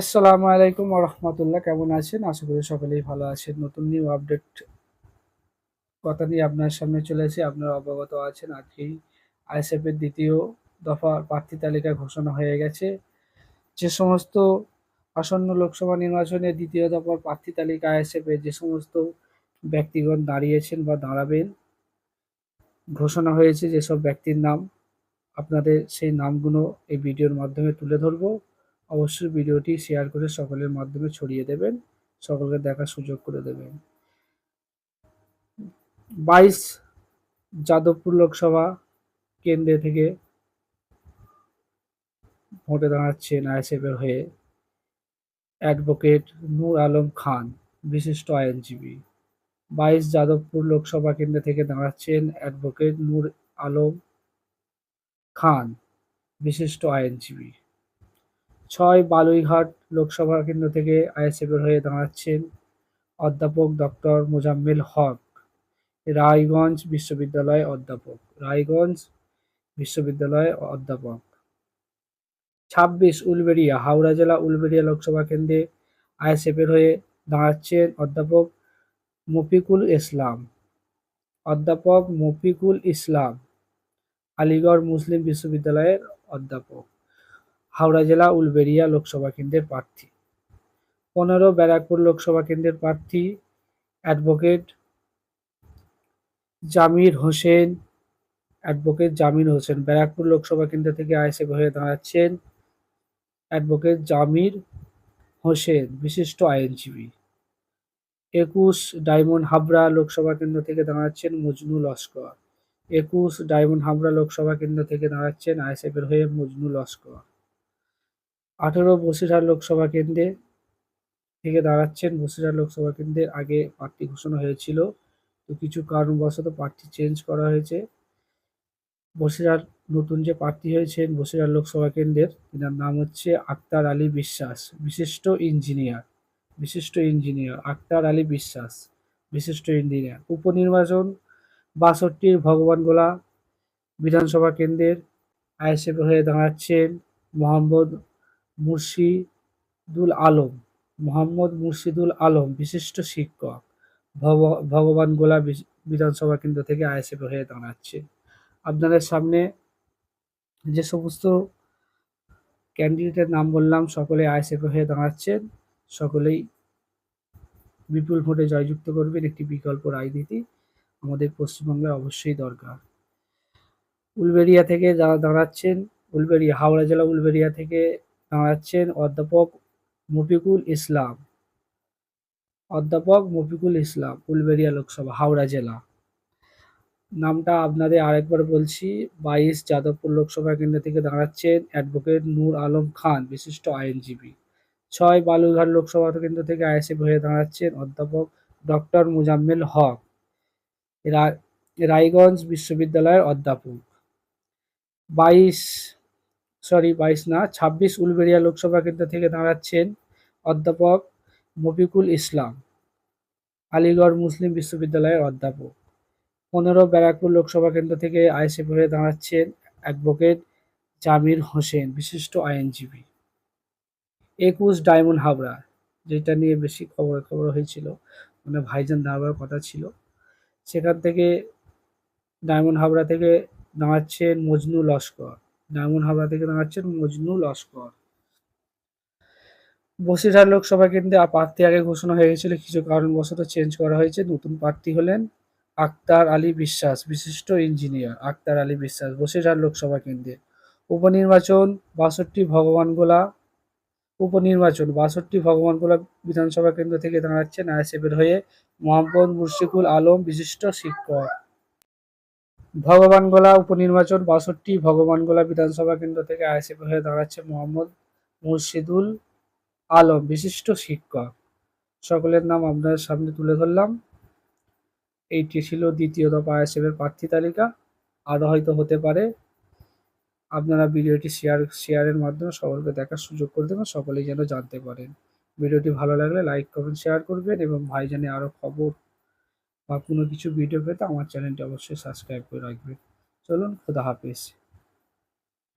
আসসালামু আলাইকুম রহমতুল্লাহ। কেমন আছেন? আশা করি সকলেই ভালো আছেন। নতুন নিউ আপডেট কথা নিয়ে আপনার সামনে চলে এসে আপনারা অবগত আছেন, আজকেই আইএসএফ এর দ্বিতীয় দফা প্রার্থী তালিকা ঘোষণা হয়ে গেছে। যে সমস্ত আসন্ন লোকসভা নির্বাচনে দ্বিতীয় দফার প্রার্থী তালিকা আইএসএফ যে সমস্ত ব্যক্তিগণ দাঁড়িয়েছেন বা দাঁড়াবেন, ঘোষণা হয়েছে যেসব ব্যক্তির নাম, আপনাদের সেই নামগুলো এই ভিডিওর মাধ্যমে তুলে ধরবো। অবশ্যই ভিডিওটি শেয়ার করে সকলের মাধ্যমে ছড়িয়ে দেবেন, সকলকে দেখার সুযোগ করে দেবেন। বাইশ যাদবপুর লোকসভা কেন্দ্রে থেকে ভোটে দাঁড়াচ্ছেন আইএসএফের হয়ে অ্যাডভোকেট নূর আলম খান, বিশিষ্ট আইনজীবী। বাইশ যাদবপুর লোকসভা কেন্দ্র থেকে দাঁড়াচ্ছেন অ্যাডভোকেট নূর আলম খান, বিশিষ্ট আইনজীবী। ছয় বালুইঘাট লোকসভা কেন্দ্র থেকে আইএসএফের হয়ে দাঁড়াচ্ছেন অধ্যাপক ডক্টর মোজাম্মেল হক, রায়গঞ্জ বিশ্ববিদ্যালয় অধ্যাপক, রায়গঞ্জ বিশ্ববিদ্যালয় অধ্যাপক। ছাব্বিশ উলবেড়িয়া, হাওড়া জেলা উলবেড়িয়া লোকসভা কেন্দ্রে আইএসএফের হয়ে দাঁড়াচ্ছেন অধ্যাপক মফিকুল ইসলাম, অধ্যাপক মফিকুল ইসলাম, আলিগড় মুসলিম বিশ্ববিদ্যালয়ের অধ্যাপক। হাওড়া জেলা, উলবেড়িয়া লোকসভা কেন্দ্রের প্রার্থী। পনেরো ব্যারাকপুর লোকসভা কেন্দ্রের প্রার্থী, অ্যাডভোকেট জামির হোসেন, অ্যাডভোকেট জামির হোসেন। ব্যারাকপুর লোকসভা কেন্দ্র থেকে আইএসএফ হয়ে দাঁড়াচ্ছেন অ্যাডভোকেট জামির হোসেন, বিশিষ্ট আইনজীবী। একুশ ডায়মন্ড হাবড়া লোকসভা কেন্দ্র থেকে দাঁড়াচ্ছেন মজনু লস্কর একুশ ডায়মন্ড হাবড়া লোকসভা কেন্দ্র থেকে দাঁড়াচ্ছেন আইএসএফের হয়ে মজনু লস্কর আঠেরো বসিরহাট লোকসভা কেন্দ্রে থেকে দাঁড়াচ্ছেন বসিরহাট লোকসভা কেন্দ্রের আগে প্রার্থী ঘোষণা হয়েছিল। তো কিছু কারণবশত প্রার্থী চেঞ্জ করা হয়েছে। বসিরহাট নতুন যে প্রার্থী হয়েছেন বসিরহাট লোকসভা কেন্দ্রের এনার নাম হচ্ছে আক্তার আলী বিশ্বাস, বিশিষ্ট ইঞ্জিনিয়ার বিশিষ্ট ইঞ্জিনিয়ার আক্তার আলী বিশ্বাস, বিশিষ্ট ইঞ্জিনিয়ার। উপনির্বাচন বাষট্টির ভগবানগোলা বিধানসভা কেন্দ্রের আইএসএফ হয়ে দাঁড়াচ্ছেন মোহাম্মদ মুর্শিদুল আলম, মোহাম্মদ মুর্শিদুল আলম, বিশিষ্ট শিক্ষক। ভগ- ভগবান গোলা বিধানসভা কেন্দ্র থেকে আইএসএফ হয়ে দাঁড়াচ্ছে। আপনাদের সামনে যে সমস্ত ক্যান্ডিডেটের নাম বললাম, সকলে আইএসএফ হয়ে দাঁড়াচ্ছেন। সকলেই বিপুল ভোটে জয়যুক্ত করবেন একটি বিকল্প রাজনীতি। আমাদের পশ্চিমবঙ্গের অবশ্যই দরকার। উলবেড়িয়া থেকে যারা দাঁড়াচ্ছেন, উলবেড়িয়া, হাওড়া জেলা উলবেড়িয়া থেকে দাঁড়াচ্ছেন অধ্যাপক মফিকুল ইসলাম। অধ্যাপক মফিকুল ইসলাম উলবেড়িয়া লোকসভা, হাওড়া জেলা। নামটা আপনাদের আরেকবার বলছি, বাইশ যাদবপুর লোকসভা কেন্দ্র থেকে দাঁড়াচ্ছেন অ্যাডভোকেট নূর আলম খান, বিশিষ্ট আইনজীবী। ছয় বালুরঘাট লোকসভা কেন্দ্র থেকে আইএসএফ হয়ে দাঁড়াচ্ছেন অধ্যাপক ডক্টর মুজাম্মেল হক রায়গঞ্জ বিশ্ববিদ্যালয়ের অধ্যাপক। বাইশ সরি, বাইশ না, ছাব্বিশ উলবেড়িয়া লোকসভা কেন্দ্র থেকে দাঁড়াচ্ছেন অধ্যাপক মফিকুল ইসলাম, আলিগড় মুসলিম বিশ্ববিদ্যালয়ের অধ্যাপক। পনেরো ব্যারাকপুর লোকসভা কেন্দ্র থেকে আইএসএফ হয়ে দাঁড়াচ্ছেন অ্যাডভোকেট জামির হোসেন, বিশিষ্ট আইনজীবী। একুশ ডায়মন্ড হাবড়া, যেটা নিয়ে বেশি খবর খবর হয়েছিল মানে ভাইজান দাঁড়াবার কথা ছিল। সেখান থেকে ডায়মন্ড হাবড়া থেকে দাঁড়াচ্ছেন মজনু লস্কর। ডায়মন্ড হাবড়া থেকে দাঁড়াচ্ছেন মজনু লস্কর বসিরহাট লোকসভা কেন্দ্রে প্রার্থী আগে ঘোষণা হয়ে গেছিল, কিছু কারণবশত চেঞ্জ করা হয়েছে। নতুন প্রার্থী হলেন আক্তার আলী বিশ্বাস, বিশিষ্ট ইঞ্জিনিয়ার আক্তার আলী বিশ্বাস, বসিরহাট লোকসভা কেন্দ্রে। উপনির্বাচন, বাষট্টি ভগবানগোলা উপনির্বাচন, বাষট্টি ভগবানগোলা বিধানসভা কেন্দ্র থেকে দাঁড়াচ্ছেন আইএসএফের হয়ে মোহাম্মদ মুর্শিকুল আলম, বিশিষ্ট শিক্ষক। ভগবানগোলা উপনির্বাচন বাষট্টি ভগবানগোলা বিধানসভা কেন্দ্র থেকে আইএসএফ হয়ে দাঁড়াচ্ছে মোহাম্মদ মুর্শিদুল আলম, বিশিষ্ট শিক্ষক। সকলের নাম আপনাদের সামনে তুলে ধরলাম। এইটি ছিল দ্বিতীয় দফা আইএসএফ প্রার্থী তালিকা। আরও হয়তো হতে পারে। আপনারা ভিডিওটি শেয়ার, শেয়ারের মাধ্যমে সকলকে দেখার সুযোগ করে দেবেন, সকলেই যেন জানতে পারেন। ভিডিওটি ভালো লাগলে লাইক, কমেন্ট, শেয়ার করবেন এবং ভাইজানে আরও খবর বা কোনো কিছু ভিডিও পেতে আমার চ্যানেলটি অবশ্যই সাবস্ক্রাইব করে রাখবে। চলুন খোদা হাফেজ।